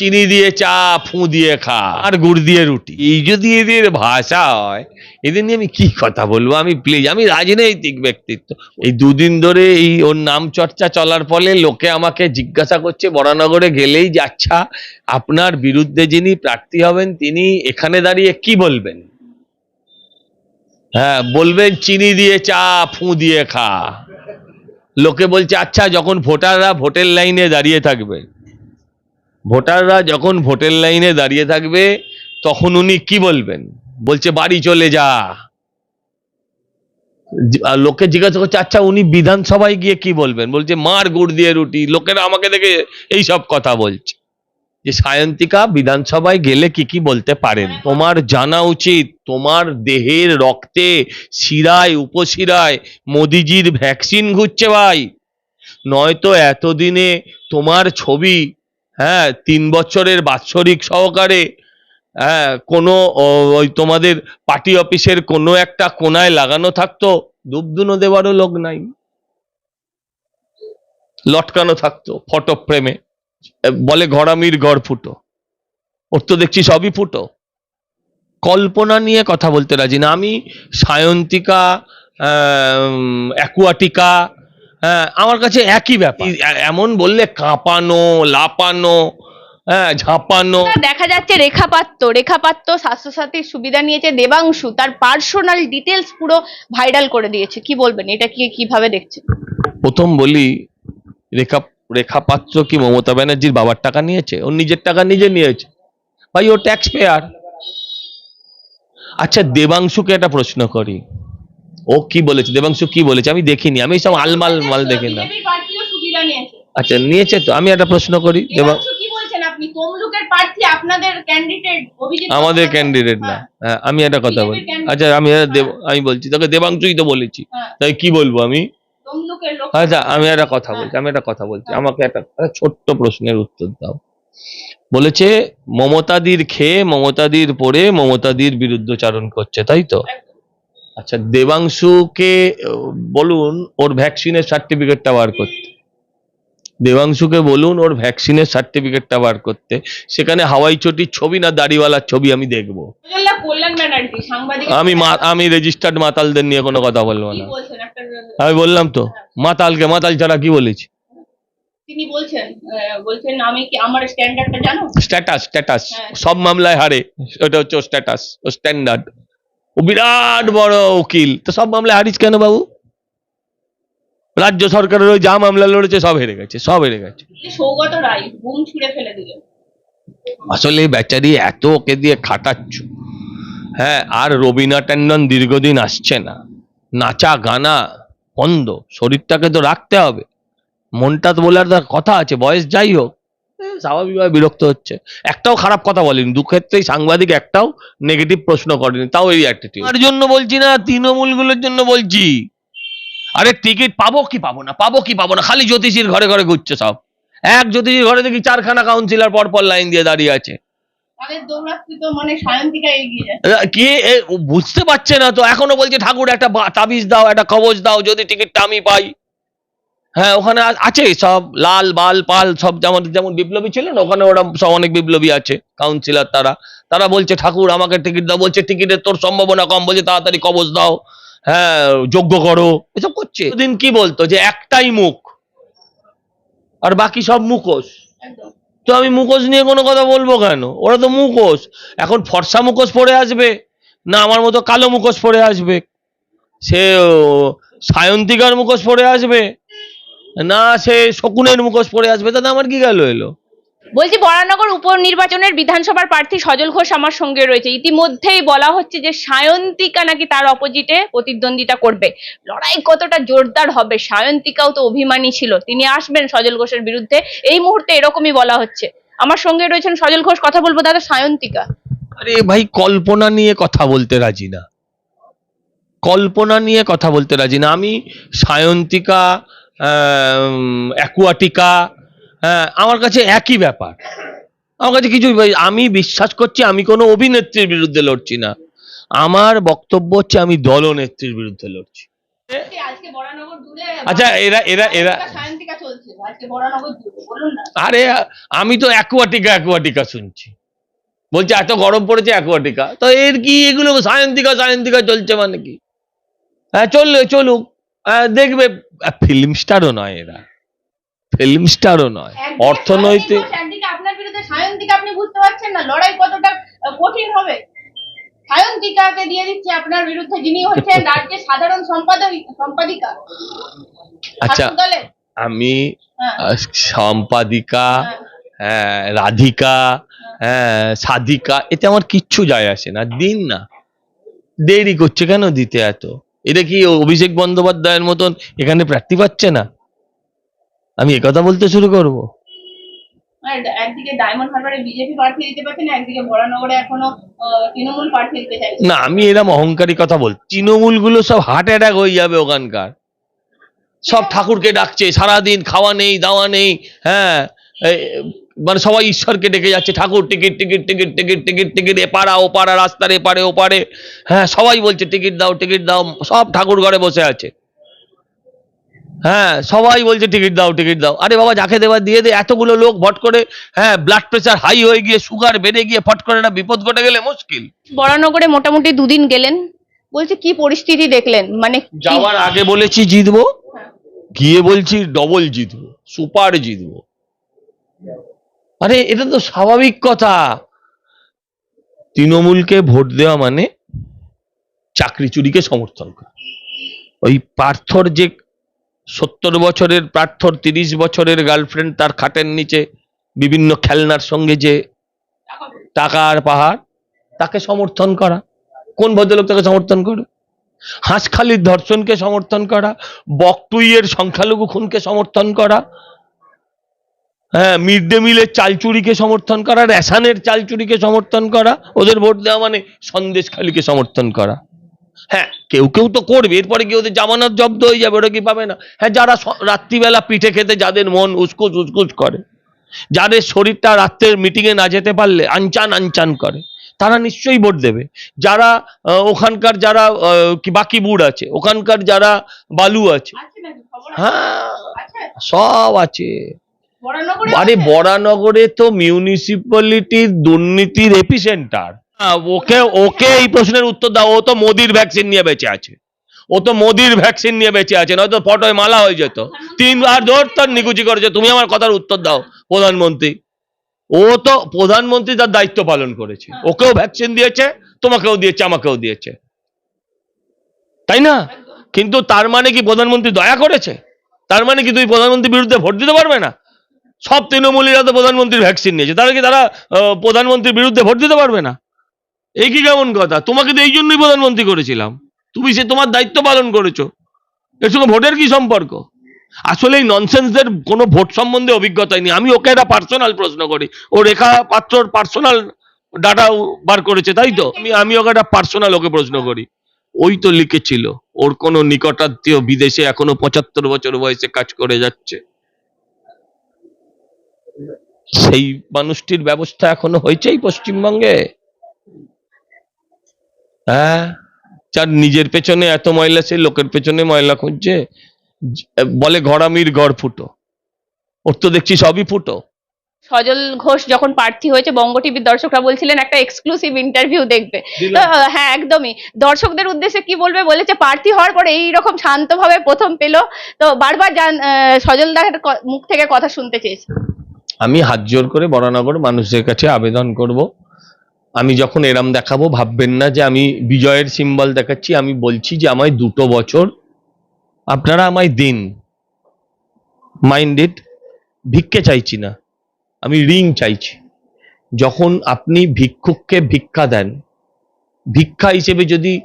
চিনি দিয়ে চা, ফু দিয়ে খা, আর গুড় দিয়ে রুটি। এই যদি এদের ভাষা হয়, এদের নিয়ে আমি কি কথা বলব? আমি প্লিজ আমি রাজনৈতিক ব্যক্তিত্ব। এই দুদিন ধরে এই ওর নাম চর্চা চলার ফলে লোকে আমাকে জিজ্ঞাসা করছে বরানগরে গেলেই যে আচ্ছা আপনার বিরুদ্ধে যিনি প্রার্থী হবেন, তিনি এখানে দাঁড়িয়ে কি বলবেন? হ্যাঁ বলবেন চিনি দিয়ে চা, ফু দিয়ে খা। লোকে বলছে আচ্ছা যখন ভোটাররা ভোটের লাইনে দাঁড়িয়ে থাকবে ভোটাররা যখন ভোটের লাইনে দাঁড়িয়ে থাকবে, তখন উনি কি বলবেন? বলছে, বাড়ি চলে যা। লোকে জিজ্ঞাসা করছে আচ্ছা উনি বিধানসভায় গিয়ে কি বলবেন? বলছে, মার গুড় দিয়ে রুটি। লোকেরা আমাকে দেখে এই সব কথা বলছে। যে, সায়ন্তিকা, বিধানসভায় গেলে কি কি বলতে পারেন? তোমার জানা উচিত। তোমার দেহের রক্তে শিরায়, উপশিরায় মোদিজির ভ্যাকসিন ঘুরছে ভাই। নয়তো এতদিনে তোমার ছবি হ্যাঁ তিন বছরের বাৎসরিক সহকারে হ্যাঁ কোনো ওই তোমাদের পার্টি অফিসের কোনো একটা কোনায় লাগানো থাকতো দুবদুনো দেওয়ারও লোক নাই। লটকানো থাকতো ফটো ফ্রেমে, বলে ঘরামির গড় ফুটো। ওর তো দেখছি সবই ফুটো। কল্পনা নিয়ে কথা বলতে রাজি না। আমি সায়ন্তিকা অ্যাকুয়াটিকা হ্যাঁ আমার কাছে একই ব্যাপার। এমন বললে কাঁপানো লাপানো হ্যাঁ ঝাঁপানো। দেখা যাচ্ছে রেখাপাত্র রেখাপাত্র স্বাস্থ্যসাথীর সুবিধা নিয়েছে দেবাংশু তার পার্সোনাল ডিটেলস পুরো ভাইরাল করে দিয়েছে। কি বলবেন? এটা কি কীভাবে দেখছেন প্রথম বলি রেখা রেখা পাত্র কি মমতা ব্যানার্জির বাবার টাকা নিয়েছে? ওর নিজের টাকা নিজে নিয়েছে। ভাই ও ট্যাক্স পেয়ার আচ্ছা দেবাংশুকে একটা প্রশ্ন করি। ও কি বলেছে? দেবাংশু কি বলেছে? আমি দেখিনি। আমি সব আলমাল মাল দেখি না আচ্ছা নিয়েছে তো। আমি একটা প্রশ্ন করি আমাদের ক্যান্ডিডেট না। হ্যাঁ। আমি একটা কথা বলি। আচ্ছা আমি আমি বলছি তোকে দেবাংশুই তো বলেছি। হ্যাঁ। তাই কি বলব আমি? আচ্ছা আমি একটা কথা বলছি আমি একটা কথা বলছি। আমাকে একটা একটা ছোট্ট প্রশ্নের উত্তর দাও। বলেছে মমতাদির খেয়ে মমতাদির পরে মমতাদির বিরুদ্ধচারণ করছে তাই তো? আচ্ছা দেবাংশুকে বলুন ওর ভ্যাকসিনের সার্টিফিকেটটা বার করতে। দেবাংশুকে বলুন ওর ভ্যাকসিনের সার্টিফিকেটটা বার করতে। সেখানে হাওয়াই চটির ছবি না দাড়িওয়ালার ছবি আমি দেখব। আমি আমি রেজিস্টার্ড মাতালদের নিয়ে কোনো কথা বলব না। আমি বললাম তো মাতালকে মাতাল ছাড়া কি বলেছি? তিনি বলছেন বলছেন আমি কি আমার স্ট্যান্ডার্ডটা জানো? স্ট্যাটাস স্ট্যাটাস হ্যাঁ। সব মামলায় হারে ওটা হচ্ছে স্ট্যাটাস ও স্ট্যান্ডার্ড বিরাট বড় উকিল। তো সব মামলায় হারিস কেন বাবু? রাজ্য সরকারের ওই যা মামলা লড়েছে সব হেরে গেছে সব হেরে গেছে। সৌগত রায় বুম ছুঁড়ে ফেলে দিলেন আসলে বেচারি এত ওকে দিয়ে খাটাচ্ছ। হ্যাঁ আর রবিনা ট্যান্ডন দীর্ঘদিন আসছে না। নাচা গানা বন্ধ শরীরটাকে তো রাখতে হবে। মনটা তো বলার কথা আছে বয়স যাই হোক। স্বাভাবিকভাবে বিরক্ত হচ্ছে। একটাও খারাপ কথা বলেনি। দু ক্ষেত্রেই সাংবাদিক একটাও নেগেটিভ প্রশ্ন করেনি। তাও এই অ্যাটিটিউড তার জন্য বলছি না তৃণমূলগুলোর জন্য বলছি। আরে টিকিট পাবো কি পাবো না? পাবো কি পাবো না? খালি জ্যোতিষীর ঘরে ঘরে ঘুরছে সব। এক জ্যোতিষীর ঘরে দেখি চারখানা কাউন্সিলর পর পর লাইন দিয়ে দাঁড়িয়ে আছে। মানে কি? এ, বুঝতে পারছে না তো। এখনও বলছে ঠাকুর একটা তাবিজ দাও একটা কবজ দাও যদি টিকিটটা আমি পাই। হ্যাঁ ওখানে আছে সব লাল বাল পাল সব যেমন যেমন বিপ্লবী ছিল না ওখানে ওরা সব অনেক বিপ্লবী আছে কাউন্সিলর তারা। তারা বলছে ঠাকুর আমাকে টিকিট দাও। বলছে টিকিটের তোর সম্ভাবনা কম। বলছে তাড়াতাড়ি কবজ দাও। হ্যাঁ যোগ্য করো। এসব করছে। দিন কি বলতো যে একটাই মুখ আর বাকি সব মুখোশ। তো আমি মুখোশ নিয়ে কোনো কথা বলব কেন? ওরা তো মুখোশ। এখন ফর্সা মুখোশ পরে আসবে? না আমার মতো কালো মুখোশ পরে আসবে? সে সায়ন্তিকার মুখোশ পরে আসবে? না সে শকুনের মুখোশ পরে আসবে তাতে আমার কি গেল এলো? বলছি বরানগর উপনির্বাচনের বিধানসভার প্রার্থী সজল ঘোষ আমার সঙ্গে রয়েছে। ইতিমধ্যেই বলা হচ্ছে যে সায়ন্তিকা নাকি তার অপোজিটে প্রতিদ্বন্দ্বিতা করবে। লড়াই কতটা জোরদার হবে সায়ন্তিকাও তো অভিমানী ছিল। তিনি আসবেন সজল ঘোষের বিরুদ্ধে। এই মুহূর্তে এরকমই বলা হচ্ছে। আমার সঙ্গে রয়েছেন সজল ঘোষ কথা বলব দাদা সায়ন্তিকা। আরে ভাই কল্পনা নিয়ে কথা বলতে রাজি না। কল্পনা নিয়ে কথা বলতে রাজি না। আমি সায়ন্তিকা অ্যাকুয়াটিকা হ্যাঁ আমার কাছে একই ব্যাপার। আমার কাছে কিছু আমি বিশ্বাস করছি আমি কোনো অভিনেত্রীর বিরুদ্ধে লড়ছি না। আমার বক্তব্য হচ্ছে আমি দলনেত্রীর বিরুদ্ধে লড়ছি। আচ্ছা এরা এরা এরা আরে আমি তো অ্যাকুয়াটিকা অ্যাকুয়াটিকা শুনছি। বলছে এত গরম পড়েছে অ্যাকুয়াটিকা তো এর কি এগুলো সায়ন্তিকা সায়ন্তিকা চলছে মানে কি? হ্যাঁ চললে চলুক। দেখবে ফিল্ম স্টারও নয় এরা। ফিল্ম স্টারও নয়। অর্থনৈতিক আপনার বিরুদ্ধে সায়ন্তিকা আপনি বুঝতে পারছেন না লড়াই কতটা কঠিন হবে। সায়ন্তিকাকে দিয়ে দিচ্ছে আপনার বিরুদ্ধে যিনি হচ্ছেন রাজ্যের সাধারণ সম্পাদক সম্পাদিকা। আচ্ছা আমি হ্যাঁ, সম্পাদিকা হ্যাঁ। রাধিকা হ্যাঁ সাধিকা এতে আমার কিচ্ছু যায় আসে না দিন না। দেরি করছে কেন দিতে এত? এটা কি অভিষেক বন্দ্যোপাধ্যায়ের মতন এখানে প্রার্থী পাচ্ছে না? আমি একথা বলতে শুরু করব। না আমি এরম অহংকারী কথা বল তৃণমূলগুলো সব হার্ট অ্যাটাক হয়ে যাবে ওখানকার। সব ঠাকুরকে ডাকছে সারাদিন খাওয়া নেই দাওয়া নেই হ্যাঁ মানে সবাই ঈশ্বরকে ডেকে যাচ্ছে ঠাকুর ticket ticket ticket ticket ticket ticket এপাড়া ওপাড়া রাস্তার এপারে ওপারে হ্যাঁ সবাই বলছে টিকিট দাও টিকিট দাও সব ঠাকুর ঘরে বসে আছে। হ্যাঁ সবাই বলছে টিকিট দাও টিকিট দাও। আরে বাবা যাকে দেবার দিয়ে দে এতগুলো লোক ভট করে হ্যাঁ ব্লাড প্রেশার হাই হয়ে গিয়ে সুগার বেড়ে গিয়ে ফট করে একটা বিপদ ঘটে গেলে মুশকিল। বরানগরে মোটামুটি দুদিন গেলেন। বলছে কি পরিস্থিতি দেখলেন? মানে যাওয়ার আগে বলেছি জিতবো গিয়ে বলছি ডবল জিতবো সুপার জিতবো। আরে, এটা তো স্বাভাবিক কথা। তৃণমূলকে ভোট দেওয়া মানে চাকরি চুরিকে সমর্থন করা। ওই পার্থর যে সত্তর বছরের, পার্থর তিরিশ বছরের গার্লফ্রেন্ড তার খাটের নিচে বিভিন্ন খেলনার সঙ্গে যে টাকার পাহাড়, তাকে সমর্থন করা। কোন ভদ্রলোক তাকে সমর্থন করে হাঁসখালির ধর্ষণকে সমর্থন করা, বকটুইয়ের সংখ্যালঘু খুনকে সমর্থন করা হ্যাঁ মিড ডে মিলের চাল চুরিকে সমর্থন করা রেশানের চাল চুরিকে সমর্থন করা ওদের ভোট দেওয়া মানে সন্দেশখালিকে সমর্থন করা। হ্যাঁ কেউ কেউ তো করবে এরপরে কি ওদের জামানত জব্দ হয়ে যাবে ওরা কি পাবে না? হ্যাঁ যারা রাত্রিবেলা পিঠে খেতে যাদের মন উসকুস উসকুস করে যাদের শরীরটা রাত্রের মিটিংয়ে না যেতে পারলে আনচান আনচান করে তারা নিশ্চয়ই ভোট দেবে। যারা ওখানকার যারা বাকি বুড় আছে ওখানকার যারা বালু আছে? হ্যাঁ সব আছে। আরে? বরানগরে তো মিউনিসিপ্যালিটির দুর্নীতির এপিসেন্টার ওকে ওকে এই প্রশ্নের উত্তর দাও। ও তো মোদির ভ্যাকসিন নিয়ে বেঁচে আছে। ও তো মোদির ভ্যাকসিন নিয়ে বেঁচে আছে নয়তো ফটোয় মালা হয়ে যেত। তিনবার ধর তার নিকুচি করেছে। তুমি আমার কথার উত্তর দাও প্রধানমন্ত্রী। ও তো প্রধানমন্ত্রী তার দায়িত্ব পালন করেছে। ওকেও ভ্যাকসিন দিয়েছে তোমাকেও দিয়েছে আমাকেও দিয়েছে। তাই না? কিন্তু তার মানে কি প্রধানমন্ত্রী দয়া করেছে? তার মানে কি তুই প্রধানমন্ত্রীর বিরুদ্ধে ভোট দিতে পারবে না? সব তৃণমূলীরা তো প্রধানমন্ত্রীর ভ্যাকসিন নিয়েছে। তাহলে কি তারা প্রধানমন্ত্রীর বিরুদ্ধে ভোট দিতে পারবে না? এই কি কেমন কথা? তোমাকে তো এই জন্যই প্রধানমন্ত্রী করেছিলাম। তুমি সে তোমার দায়িত্ব পালন করেছ। এর সঙ্গে ভোটের কি সম্পর্ক? আসলে এই ননসেন্সদের কোনো ভোট সম্বন্ধে অভিজ্ঞতাই নেই। আমি ওকে একটা পার্সোনাল প্রশ্ন করি। ও রেখা পাত্রর পার্সোনাল ডাটা বার করেছে, তাই তো? আমি আমি ওকে একটা পার্সোনাল ওকে প্রশ্ন করি। ওই তো লিখেছিল, ওর কোনো নিকটাত্মীয় বিদেশে এখনও পঁচাত্তর বছর বয়সে কাজ করে যাচ্ছে। সেই মানুষটির ব্যবস্থা এখনও হয়েছে পশ্চিমবঙ্গে? হ্যাঁ? যার নিজের পেছনে এত ময়লা সে লোকের পেছনে ময়লা খুঁজছে। বলে ঘরামির ঘর ফুটো। ওর তো দেখছি সবই ফুটো। সজল ঘোষ যখন প্রার্থী হয়েছে বঙ্গ টিভির দর্শকরা বলছিলেন একটা এক্সক্লুসিভ ইন্টারভিউ দেখবে। হ্যাঁ একদমই। দর্শকদের উদ্দেশ্যে কি বলবে বলেছে প্রার্থী হওয়ার পরে এইরকম শান্তভাবে প্রথম পেল। তো বারবার সজল দার মুখ থেকে কথা শুনতে চেয়েছে। আমি হাত জোর করে বরানগর মানুষদের কাছে আবেদন করব। আমি যখন এরাম দেখাবো, ভাববেন না যে আমি বিজয়ের সিম্বল দেখাচ্ছি। আমি বলছি যে আমায় দুটো বছর আপনারা আমায় দিন। মাইন্ডেড ভিক্ষে চাইছি না। আমি রিং চাইছি। যখন আপনি ভিক্ষুককে ভিক্ষা দেন, ভিক্ষা হিসেবে যদি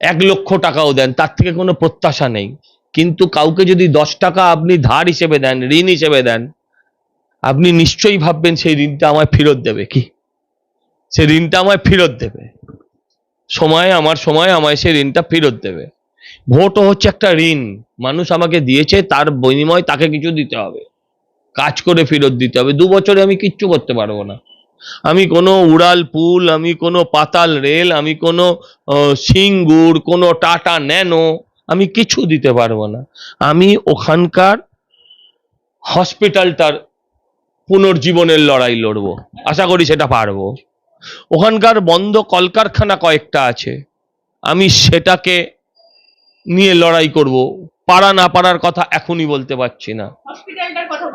এক লক্ষ টাকাও দেন, তার থেকে কোনো প্রত্যাশা নেই। কিন্তু কাউকে যদি দশ টাকা আপনি ধার হিসেবে দেন, ঋণ হিসেবে দেন আপনি নিশ্চয়ই ভাববেন সেই ঋণটা আমায় ফেরত দেবে কি? সে ঋণটা আমায় ফেরত দেবে। সময় আমার, সময় আমায় সেই ঋণটা ফেরত দেবে। ভোটও হচ্ছে একটা ঋণ। মানুষ আমাকে দিয়েছে, তার বিনিময় তাকে কিছু দিতে হবে। কাজ করে ফেরত দিতে হবে। দু বছরে আমি কিচ্ছু করতে পারব না। আমি কোনো উড়াল পুল, আমি কোনো পাতাল রেল, আমি কোনো সিঙ্গুর, কোনো টাটা ন্যানো, আমি কিছু দিতে পারব না। আমি ওখানকার হসপিটালটার পুনর্জীবনের লড়াই লড়বো। আশা করি সেটা পারব। ওখানকার বন্ধ কলকারখানা কয়েকটা আছে। আমি সেটাকে নিয়ে লড়াই করব। পারা না পারার কথা এখনই বলতে পারছি না।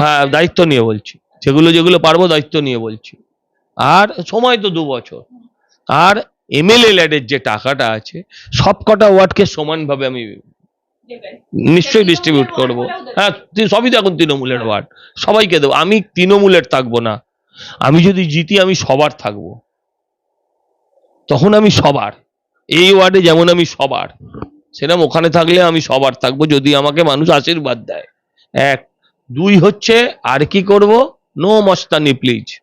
হ্যাঁ দায়িত্ব নিয়ে বলছি। যেগুলো যেগুলো পারব দায়িত্ব নিয়ে বলছি। আর সময় তো দু বছর। আর এমএলএ ল্যাডের যে টাকাটা আছে সব কটা ওয়ার্ডকে সমানভাবে আমি নিশ্চয়ই ডিস্ট্রিবিউট করব। হ্যাঁ সবই তো এখন তৃণমূলের ওয়ার্ড। সবাইকে দেবো। আমি তৃণমূলের থাকব না। আমি যদি জিতি, আমি সবার থাকব। তখন আমি সবার। এই ওয়ার্ডে যেমন আমি সবার। সেরকম ওখানে থাকলে আমি সবার থাকব, যদি আমাকে মানুষ আশীর্বাদ দেয়। এক। দুই হচ্ছে, আর কি করব? নো মস্তানি প্লিজ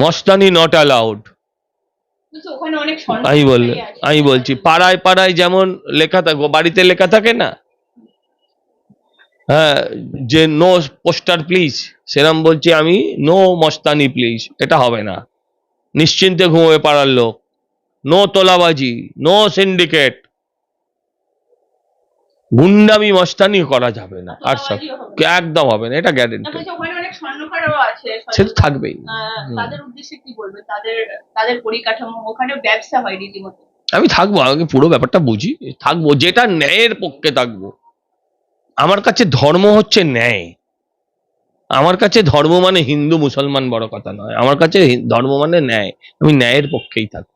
মস্তানি নট অ্যালাউড কিন্তু ওখানে অনেক স্বর্ণ আমি বল আমি বলছি পাড়ায় পাড়ায় যেমন লেখা থাকব বাড়িতে লেখা থাকে না? হ্যাঁ যে নো পোস্টার প্লিজ সেরম বলছি আমি নো মস্তানি প্লিজ এটা হবে না। নিশ্চিন্তে ঘুমোবে পাড়ার লোক। নো তোলাবাজি নো সিন্ডিকেট গুন্ডামি মস্তানি করা যাবে না। আর সব একদম হবে না এটা গ্যারেন্টি সে তো থাকবেই। তাদের উদ্দেশ্যে কি বলবে? তাদের তাদের পরিকাঠামো ওখানে ব্যবসা হয় রীতিমতো আমি থাকব আমাকে পুরো ব্যাপারটা বুঝি থাকব যেটা ন্যায়ের পক্ষে থাকব। আমার কাছে ধর্ম হচ্ছে ন্যায়। আমার কাছে ধর্ম মানে হিন্দু মুসলমান বড় কথা নয়। আমার কাছে ধর্ম মানে ন্যায়। আমি ন্যায়ের পক্ষেই থাকব।